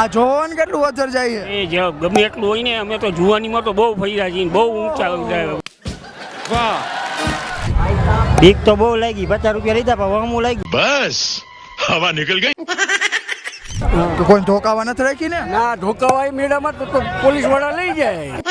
આ જોવાનું કેટલું વજર જાય એ જો ગમે એટલું હોય ને અમે તો જુવાનીમાં તો બહુ ફર્યા છીએ બહુ ઊંચા વાહ. બીક તો બહુ લાગી પચાસ રૂપિયા લીધા પણ વહમું લાગી બસ હવા નીકળ ગઈ. કોઈ ઢોકાવા નથી રાખી ને? ના ઢોકાવા મેળામાં તો પોલીસવાળા લઈ જાય.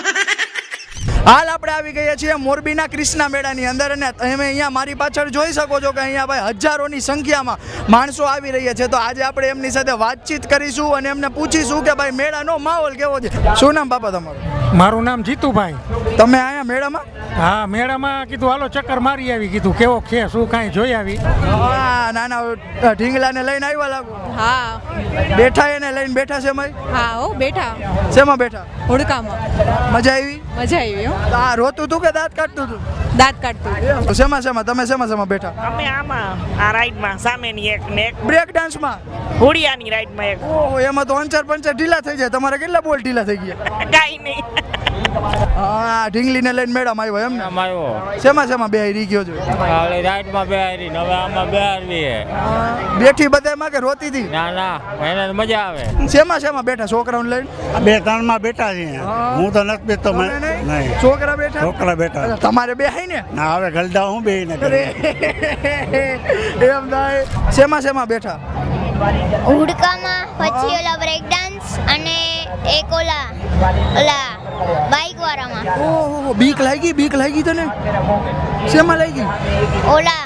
હાલ આપણે આવી ગયા છીએ મોરબીના કૃષ્ણા મેળાની અંદર અને તમે અહીંયા મારી પાછળ જોઈ શકો છો કે અહીંયા ભાઈ હજારોની સંખ્યામાં માણસો આવી રહ્યા છે. તો આજે આપણે એમની સાથે વાતચીત કરીશું અને એમને પૂછીશું કે ભાઈ મેળાનો માહોલ કેવો છે? શું નામ બાપા તમારું? મારું નામ જીતુભાઈ. તમે આયા મેળામાં? હા મેળામાં કીધું હાલો ચક્કર મારી આવી. કીધું કેવો છે શું કાંઈ જોઈ આવી? હા નાના ઢીંગલાને લઈને આવ્યા લાગો. હા. બેઠા એને લઈને બેઠા છે મય હા હો બેઠા. શેમાં બેઠા? હોડકામાં. મજા આવી? મજા આવી હા. રોતું તું કે દાંત કાઢતું તું? દાંત કાઢતું તો. શેમાં શેમાં? તમે શેમાં શેમાં બેઠા? અમે આમાં આ રાઈડમાં સામેની એક ને એક. બ્રેક ડાન્સમાં હુડિયાની રાઈડમાં એક. ઓહો એમાં તો અંચર પંચર ઢીલા થઈ જાય. તમારે કેટલા બોલ ઢીલા થઈ ગયા? કાંઈ નહીં. હા ઢીંગલીને લઈને મેડમ આવ્યો એમ ને? આવ્યો. શેમાં શેમાં બે રહી ગયો છે? હાલે રાઈટમાં બેહારી હવે આમાં બેહારવી હે. બેઠી બધામાં કે રોતી હતી? ના ના એને મજા આવે. શેમાં શેમાં બેઠા છોકરાઓને લઈને? બે ત્રણમાં બેઠા છે હું. તો નથી બેઠતો નહીં? છોકરા બેઠા? છોકરા બેઠા. તમારે બે હઈ ને ના હવે ગલડા હું બે ને એમ થાય. શેમાં શેમાં બેઠા? હુડકામાં પછી ઓલા બ્રેક ડાન્સ અને એક ઓલા ઓલા બાઇક વાળામાં. ઓહો બીક લાગી બીક લાગી તને? શેમાં લાગી? ઓલા